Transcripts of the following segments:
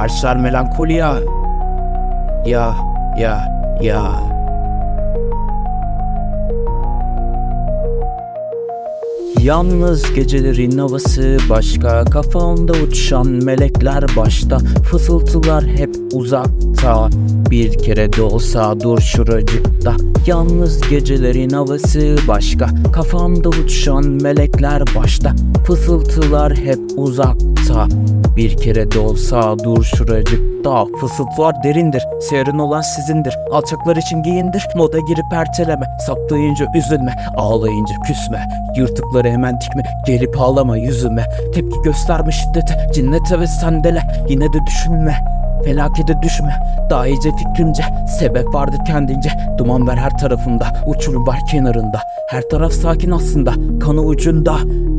Harçlar melankoli ya. Ya, ya, ya. Yalnız gecelerin havası başka Kafamda uçan melekler başta Fısıltılar hep uzakta Bir kere de olsa dur şuracıkta Yalnız gecelerin havası başka Kafamda uçan melekler başta Fısıltılar hep uzakta Bir kere de olsa dur şuracıkta Fısıltılar derindir. Serin olan sizindir. Alçaklar için giyindir. Moda girip erteleme. Saptayınca üzülme Ağlayınca küsme. Yırtıkları hemen dikme Gelip ağlama yüzüme. Tepki gösterme şiddete Cinnete ve sendele Yine de düşünme Felakete düşme. Daha iyice fikrimce Sebep vardır kendince. Duman ver her tarafında Uçurum var kenarında. Her taraf sakin aslında Kanı ucunda.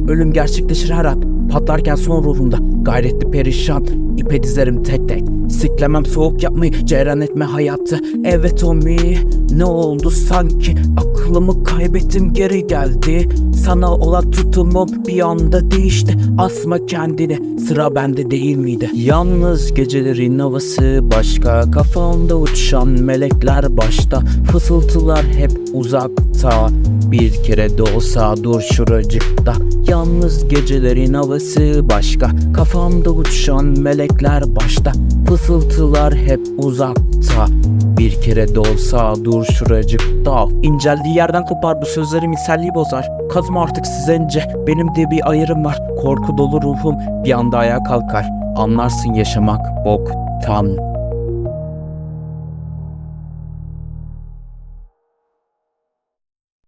Ölüm gerçekleşir her an Patlarken son ruhumda Gayretli perişan İpe dizerim tek tek. Siklemem soğuk yapmayı Ceyran etme hayatı. Evet o mi Ne oldu sanki? Aklımı kaybettim geri geldi. Sana olan tutumum bir anda değişti. Asma kendini Sıra bende değil miydi? Yalnız gecelerin havası başka Kafamda uçan melekler başta. Fısıltılar hep uzakta Bir kere de olsa dur şuracıkta. Yalnız gecelerin havası başka Kafamda uçan melekler başta. Fısıltılar hep uzakta. Bir kere de olsa dur şuracıkta İnceldiği yerden kopar bu sözleri misalliği bozar. Kazma artık sizence Benim de bir ayırım var. Korku dolu ruhum bir anda ayağa kalkar. Anlarsın yaşamak boktan